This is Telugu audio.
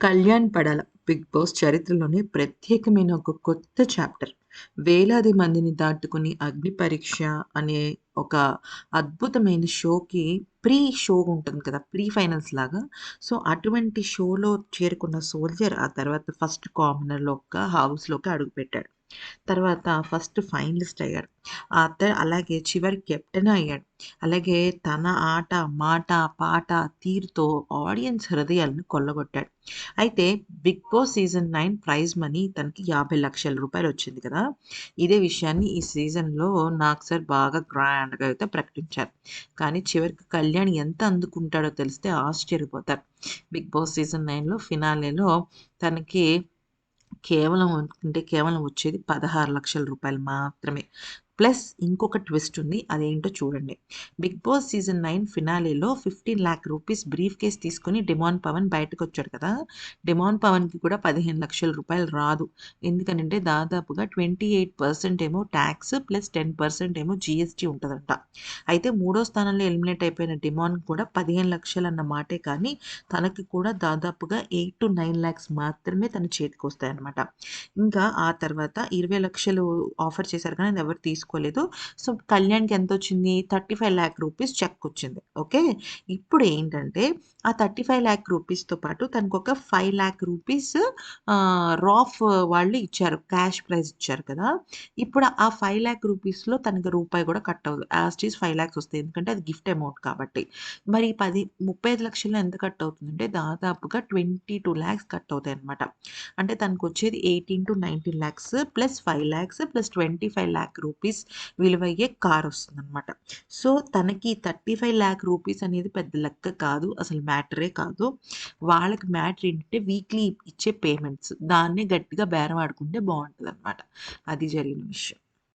కళ్యాణ్ పడాల బిగ్ బాస్ చరిత్రలోనే ప్రత్యేకమైన ఒక కొత్త చాప్టర్. వేలాది మందిని దాటుకుని 'అగ్ని పరీక్ష' అనే ఒక అద్భుతమైన షోకి ప్రీ షో ఉంటుంది కదా! ప్రీ ఫైనల్స్ లాగా. సో, అటువంటి షోలో చేరుకున్న 'సోల్జర్' ఆ తర్వాత ఫస్ట్ కామనర్‌లోక హౌస్‌లోకి అడుగుపెట్టాడు. తర్వాత ఫస్ట్ ఫైనలిస్ట్ అయ్యాడు. ఆ అలాగే చివరి కెప్టెన్ అయ్యాడు. అలాగే తన ఆట, మాట, పాట, తీరుతో ఆడియన్స్ హృదయాలను కొల్లగొట్టాడు. అయితే 'Bigg Boss' season nine prize money తనకి యాభై లక్షల రూపాయలు వచ్చింది కదా! ఇదే విషయాన్ని ఈ సీజన్‌లో నాకు సార్ బాగా గ్రాండ్‌గా అయితే ప్రకటించారు. కానీ చివరికి కళ్యాణ్ ఎంత అందుకుంటాడో తెలిస్తే ఆశ్చర్యపోతారు. 'బిగ్ బాస్' సీజన్ నైన్లో ఫినాలేలో తనకి కేవలం అంటే కేవలం వచ్చేది పదహారు లక్షల రూపాయలు మాత్రమే. ప్లస్ ఇంకొక ట్విస్ట్ ఉంది. అదేంటో చూడండి. 'బిగ్ బాస్' సీజన్ నైన్ ఫినాలేలో fifteen lakh rupees briefcase తీసుకొని డిమాన్ పవన్ బయటకొచ్చాడు కదా! డిమాన్ పవన్‌కి కూడా పదిహేను లక్షల రూపాయలు రాదు. ఎందుకనంటే దాదాపుగా 28% ఏమో ట్యాక్స్ ప్లస్ 10% ఏమో జీఎస్టీ ఉంటుందంట అయితే మూడో స్థానంలో ఎలిమినేట్ అయిపోయిన డిమాన్ కూడా పదిహేను లక్షలు అన్న మాటే కానీ తనకి కూడా దాదాపుగా ఎయిట్ టు నైన్ ల్యాక్స్ మాత్రమే తన చేతికి వస్తాయన్నమాట ఇంకా ఆ తర్వాత ఇరవై లక్షలు ఆఫర్ చేశారు కానీ ఎవరు తీసుకు తీసుకోలేదు. సో, కళ్యాణ్‌కి ఎంత వచ్చింది thirty five lakh rupees cheque వచ్చింది. ఓకే. ఇప్పుడు ఏంటంటే ఆ 35,00,000 రూపీస్‌తో పాటు తనకొక 5,00,000 రూపీస్ రాఫ్ వాళ్ళు ఇచ్చారు. క్యాష్ ప్రైజ్ ఇచ్చారు కదా! ఇప్పుడు ఆ ఫైవ్ ల్యాక్ రూపీస్‌లో తనకు రూపాయి కూడా కట్ అవ్వదు. యాజ్ ఈజ్ ఫైవ్ ల్యాక్స్ వస్తాయి. ఎందుకంటే అది గిఫ్ట్ అమౌంట్ కాబట్టి. మరి 10 35,00,000లో ఎంత కట్ అవుతుందంటే దాదాపుగా 22,00,000 కట్ అవుతాయి అనమాట అంటే తనకు వచ్చేది eighteen to nineteen lakhs plus five lakhs plus 25,00,000 rupees విలువయ్యే car వస్తుందన్నమాట. సో, తనకి 35,00,000 రూపీస్ అనేది పెద్ద లెక్క కాదు. అసలు మ్యాటరే కాదు. వాళ్ళకి మ్యాటర్ ఏంటంటే వీక్లీ ఇచ్చే పేమెంట్స్. దాన్నే గట్టిగా బేరం ఆడుకుంటే బావుంటదన్నమాట. అది జరిగిన విషయం.